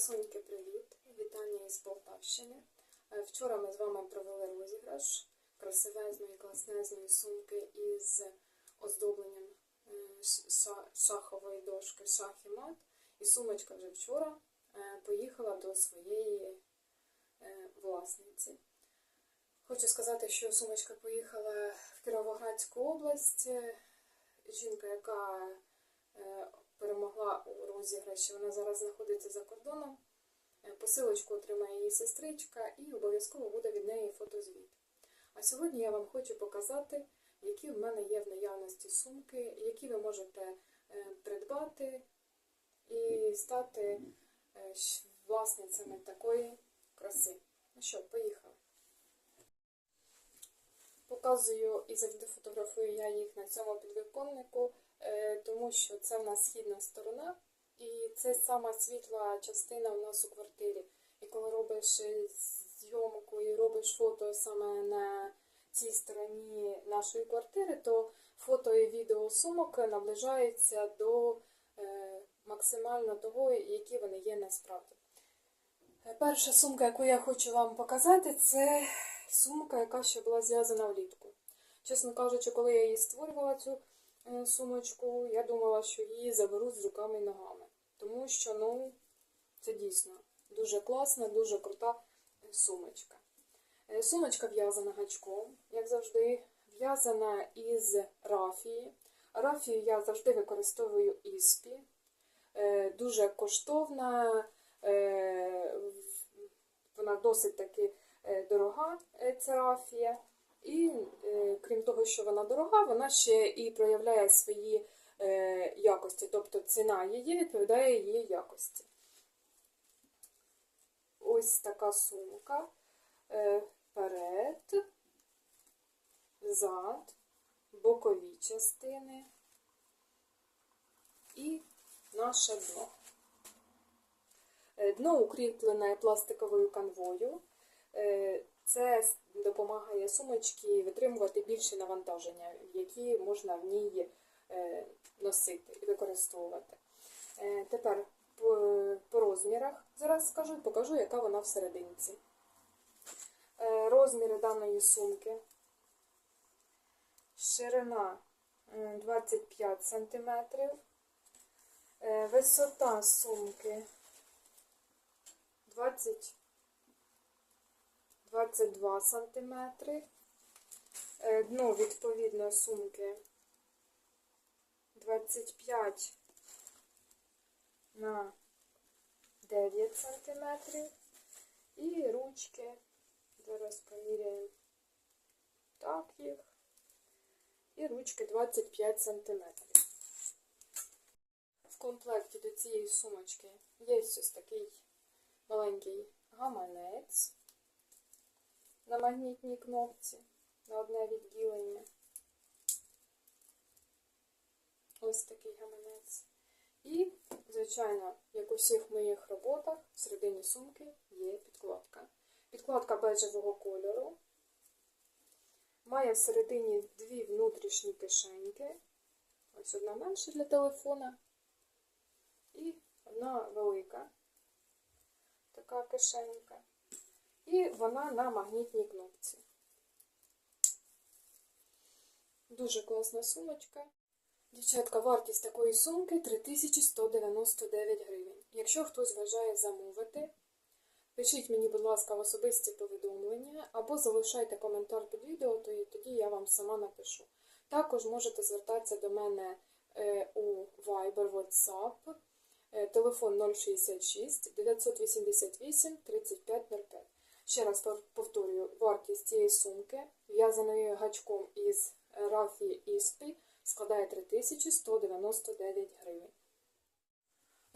Красуньки, привіт! Вітання із Полтавщини. Е, Вчора ми з вами провели розіграш красивезної, класнезної сумки із оздобленням е, шахової дошки шах і мат. І сумочка вже вчора е, поїхала до своєї власниці. Хочу сказати, що сумочка поїхала в Кіровоградську область. Жінка, яка перемогла у розіграші, вона зараз знаходиться за кордоном. Е, Посилочку отримає її сестричка і обов'язково буде від неї фотозвіт. А сьогодні я вам хочу показати, які в мене є в наявності сумки, які ви можете е, придбати і стати е, власницями такої краси. Ну що, поїхали. Показую і завжди фотографую я їх на цьому підвіконнику, тому що це в нас східна сторона, і це сама світла частина у нас у квартирі. І коли робиш е, зйомку і робиш фото саме на цій стороні нашої квартири, то фото і відео сумок наближаються до е, максимально того, які вони є насправді. Е, Перша сумка, яку я хочу вам показати, це сумка, яка ще була зв'язана влітку. Чесно кажучи, коли я її створювала цю е, сумочку, я думала, що її заберуть з руками і ногами. Тому що, ну, це дійсно дуже класна, дуже крута е, сумочка. Е, Сумочка в'язана гачком, як завжди, в'язана із рафії. Рафію я завжди використовую іспі. Е, Дуже коштовна, е, вона досить таки е, дорога, е, ця рафія. І е, крім того, що вона дорога, вона ще і проявляє свої е, якості, тобто ціна її відповідає її якості. Ось така сумка. Е, Вперед, зад, бокові частини і наше дно. Дно укріплене пластиковою канвою. Це допомагає сумочці витримувати більше навантаження, які можна в ній е, носити і використовувати. Е, Тепер по, розмірах зараз скажу і покажу, яка вона всерединці. Е, Розміри даної сумки. Ширина 25 см. Висота сумки 20 22 см. Дно відповідно сумки 25 на 9 см. І ручки. Зараз поміряємо так їх. І ручки 25 см. В комплекті до цієї сумочки є ось такий маленький гаманець на магнітній кнопці на одне відділення. Ось такий гаманець. І, звичайно, як у всіх моїх роботах, всередині сумки є підкладка. Підкладка бежевого кольору. Має всередині дві внутрішні кишеньки. Ось одна менша для телефона. І одна велика така кишенька. І вона на магнітній кнопці. Дуже класна сумочка. Дівчатка, вартість такої сумки 3199 гривень. Якщо хтось бажає замовити, пишіть мені, будь ласка, особисті повідомлення або залишайте коментар під відео, то тоді я вам сама напишу. Також можете звертатися до мене е, у Viber, WhatsApp, е, телефон 066 988 3505. Ще раз повторюю, вартість цієї сумки, в'язаної гачком із рафії Іспі, складає 3199 гривень.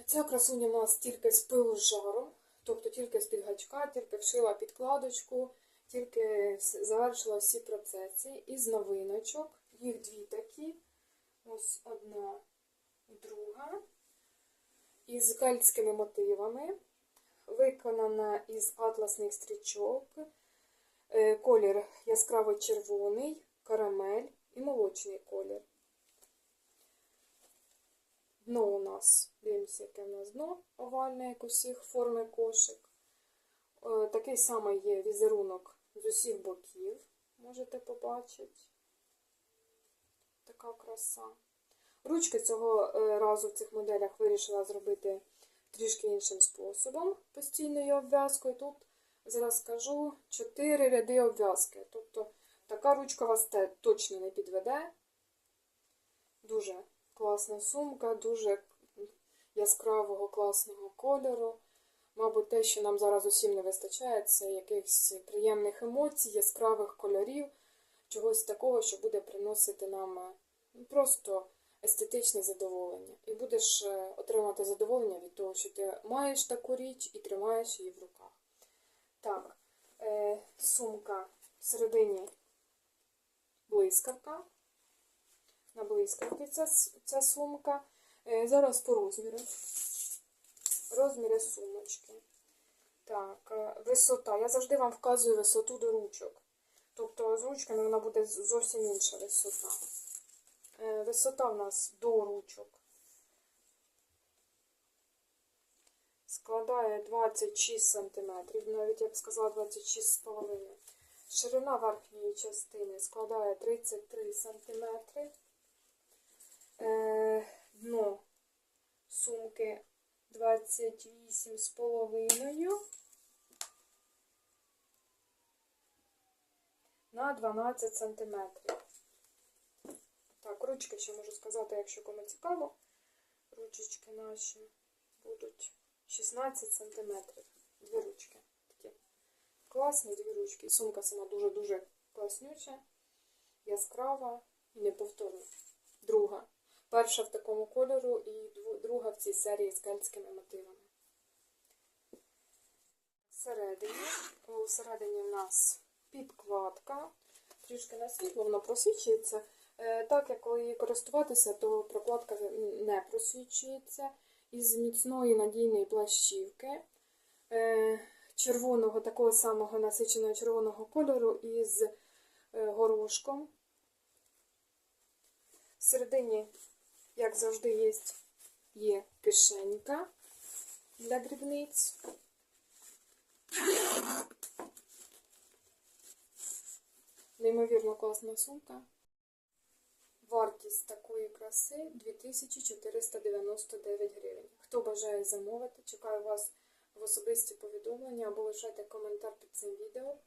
Ця красуня у нас тільки з пилу з жаром, тобто тільки з-під гачка, тільки вшила підкладочку, тільки завершила всі процеси. Із новиночок, їх дві такі, ось одна друга, із кельтськими мотивами, виконана із атласних стрічок, Е, колір яскраво червоний, карамель і молочний колір. Дно у нас, дивимося, яке у нас дно овальне, як у всіх форми кошик. Е, Такий самий є візерунок з усіх боків, можете побачити. Така краса. Ручки цього е, разу в цих моделях вирішила зробити трішки іншим способом постійною обв'язкою. Тут зараз скажу 4 ряди обв'язки. Тобто така ручка вас те точно не підведе. Дуже класна сумка, дуже яскравого класного кольору. Мабуть, те, що нам зараз усім не вистачає, це якихось приємних емоцій, яскравих кольорів, чогось такого, що буде приносити нам е, просто естетичне задоволення. І будеш е, отримати задоволення від того, що ти маєш таку річ і тримаєш її в руках. Так, е, сумка всередині блискавка. На блискавці ця, ця сумка. Е, зараз по розміру. Розміри сумочки. Так, висота. Я завжди вам вказую висоту до ручок. Тобто з ручками вона буде зовсім інша висота. Е, Висота в нас до ручок складає 26 см, навіть я б сказала 26,5 Ширина верхньої частини складає 33 см. Е, Дно сумки 28,5 на 12 см. Так, ручки ще можу сказати, якщо кому цікаво. Ручечки наші будуть 16 см. Дві ручки. Такі класні дві ручки. Сумка сама дуже-дуже класнюча, яскрава і неповторна. Друга. Перша в такому кольору і друга в цій серії з кельтськими мотивами. Всередині, у в нас підкладка. Трішки на світло, воно просвічується. Е, Так як коли користуватися, то прокладка не просвічується. Із міцної надійної плащівки е, червоного, такого самого насиченого червоного кольору із е, горошком. Всередині, як завжди, є, є кишенька для дрібниць. Неймовірно класна сумка. Вартість такої краси 2499 гривень. Хто бажає замовити, чекаю вас в особисті повідомлення або лишайте коментар під цим відео.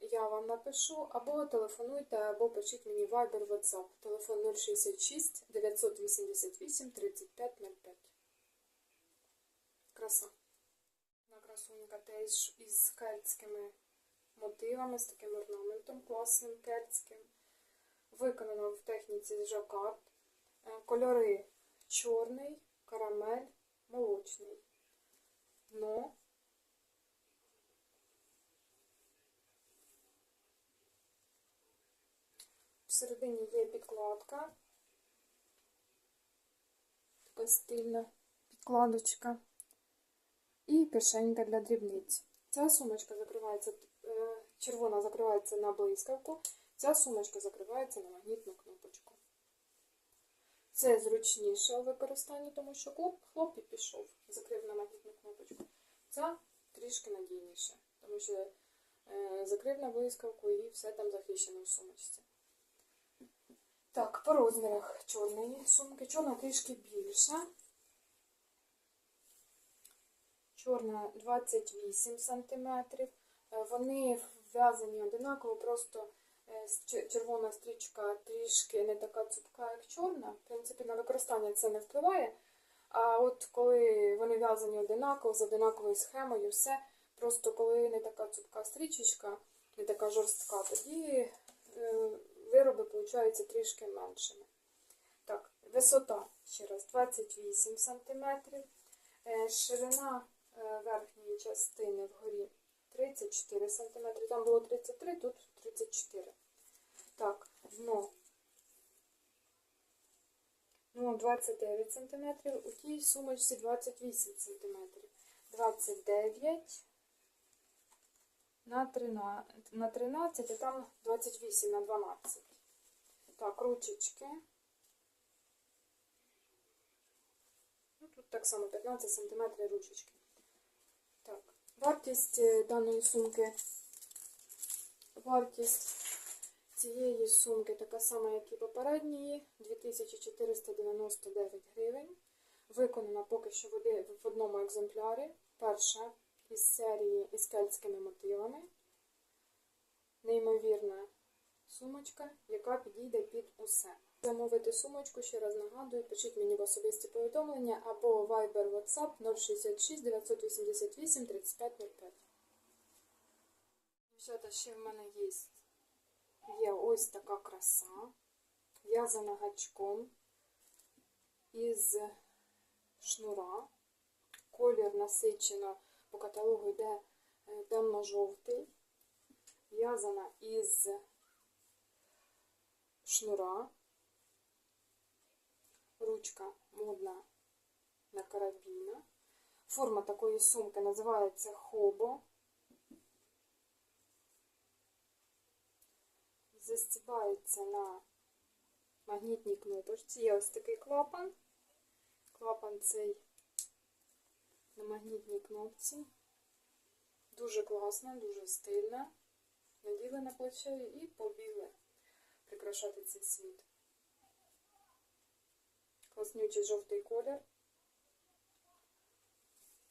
Я вам напишу, або телефонуйте, або пишіть мені Viber WhatsApp. Телефон 066 988 3505. Краса. На красунька теж із кельтськими мотивами, з таким орнаментом класним кельтським. Виконано в техніці жакард. Е, Кольори чорний, карамель, молочний. Дно. Всередині є підкладка. Така стильна підкладочка. І кишенька для дрібниць. Ця сумочка закривається, е, червона закривається на блискавку, ця сумочка закривається на магнітну кнопочку. Це зручніше у використанні, тому що хлоп, і пішов, закрив на магнітну кнопочку. Ця трішки надійніше, тому що е, закрив на блискавку і все там захищено в сумочці. Так, по розмірах чорної сумки. Чорна трішки більша. Чорна 28 см. Вони вв'язані одинаково, просто е, червона стрічка трішки не така цупка, як чорна. В принципі, на використання це не впливає. А от коли вони в'язані одинаково, з одинаковою схемою, все. Просто коли не така цупка стрічечка, не така жорстка, тоді е, вироби получаються трішки меншими. Так, висота ще раз 28 см. Е, Ширина е, верхньої частини вгорі 34 см. Там було 33, тут 34. Так, дно. Ну, 29 см. У тій сумочці 28 см. 29 на 13, на 13, а там 28 на 12. Так, ручечки. тут так само 15 см ручечки. Так, вартість е, даної сумки. Вартість цієї сумки така сама, як і попередньої, 2499 гривень. Виконана поки що в одному екземплярі. Перша із серії із кельтськими мотивами. Неймовірна сумочка, яка підійде під усе. Замовити сумочку, ще раз нагадую, пишіть мені в особисті повідомлення або Viber WhatsApp 066 988 3505. Дівчата, ще в мене є, є ось така краса, в'язана гачком із шнура. Колір насичено по каталогу йде е, темно-жовтий, в'язана із шнура. Ручка модна на карабіна. Форма такої сумки називається хобо. Застібається на магнітній кнопочці. Є ось такий клапан. Клапан цей на магнітній кнопці. Дуже класна, дуже стильна. Наділи на плече і побігли прикрашати цей світ. Класнючий жовтий колір.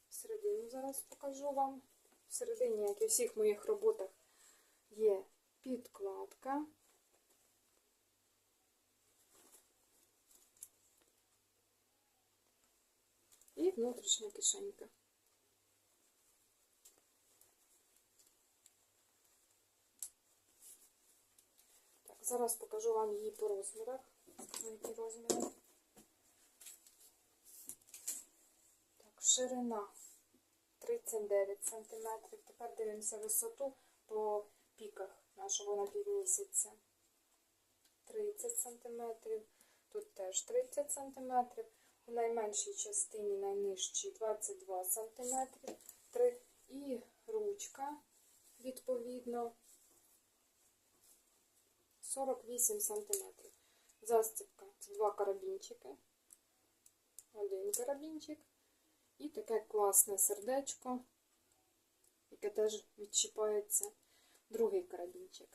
Всередину зараз покажу вам. Всередині, як і в всіх моїх роботах, є підкладка. І внутрішня кишенька. Так, зараз покажу вам її по розмірах. Скажу, які розміри. Так, ширина 39 см. Тепер дивимося висоту по піках нашого на півмісяця. 30 см. Тут теж 30 см. У найменшій частині найнижчій 22 см. 3. І ручка, відповідно, 48 см. Застібка це два карабінчики. Один карабінчик. І таке класне сердечко, яке теж відчіпається. Другий карабінчик.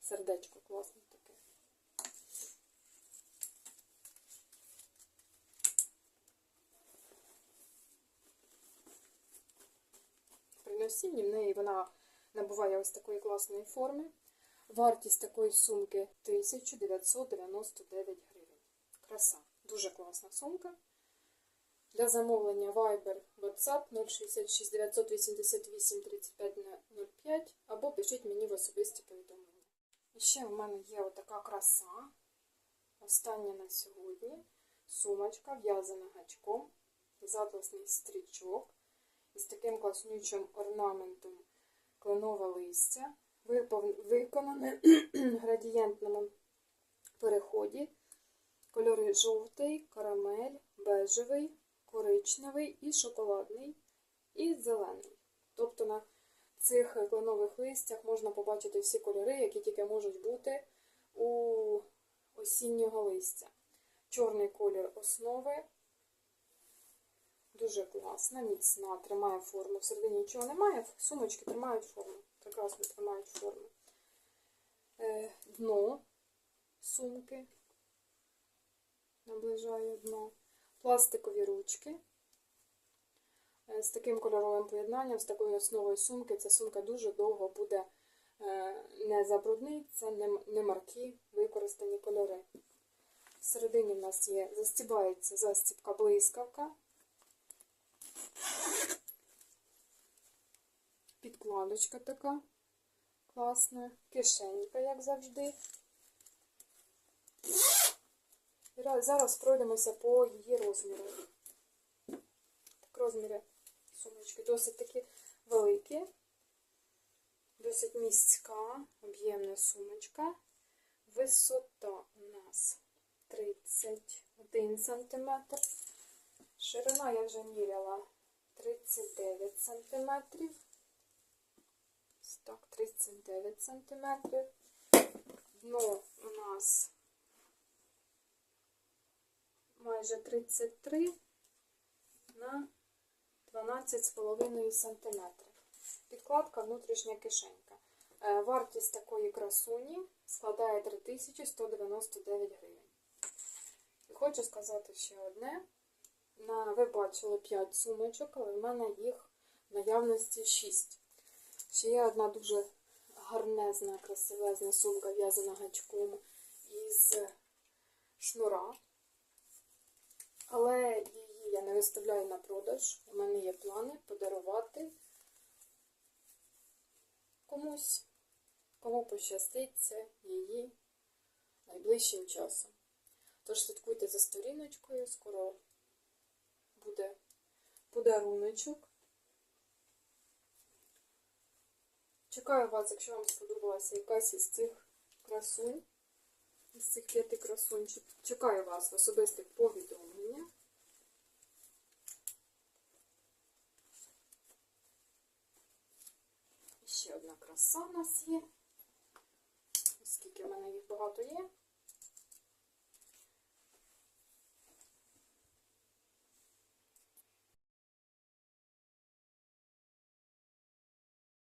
Сердечко класне таке. При носінні в неї вона набуває ось такої класної форми. Вартість такої сумки 1999 гривень. Краса. Дуже класна сумка. Для замовлення Viber WhatsApp 066 988 3505 або пишіть мені в особисті повідомлення. І ще в мене є отака краса. Остання на сьогодні. Сумочка в'язана гачком, із атласний стрічок, із таким класнючим орнаментом кленове листя, виконане градієнтному переході. Кольори жовтий, карамель, бежевий, коричневий і шоколадний, і зелений. Тобто на цих кленових листях можна побачити всі кольори, які тільки можуть бути у осіннього листя. Чорний колір основи. Дуже класна, міцна, тримає форму. Всередині нічого немає, сумочки тримають форму. Прекрасно тримають форму. Е, Дно сумки наближає дно. Пластикові ручки. Е, З таким кольоровим поєднанням, з такою основою сумки, ця сумка дуже довго буде е, не забрудниться, не, м- не маркі, використані кольори. Всередині в нас є, застібається застібка блискавка. Підкладочка така класна, кишенька, як завжди. Зараз пройдемося по її розміру. Так, розміри сумочки досить таки великі, досить міська, об'ємна сумочка. Висота у нас 31 см. Ширина я вже міряла 39 см. Так, 39 см. Дно у нас майже 33, на 12,5 см. Підкладка внутрішня кишенька. Е, Вартість такої красуні складає 3199 гривень. І хочу сказати ще одне. На, ви бачили 5 сумочок, але в мене їх в наявності 6. Ще є одна дуже гарнезна, красивезна сумка, в'язана гачком із шнура. Але її я не виставляю на продаж. У мене є плани подарувати комусь, кому пощаститься її найближчим часом. Тож слідкуйте за сторіночкою, скоро буде подаруночок. Чекаю вас, якщо вам сподобалася якась із цих красунь, із цих п'яти красунчик. Чекаю вас в особистих повідомленнях. Ще одна краса в нас є. Оскільки в мене їх багато є,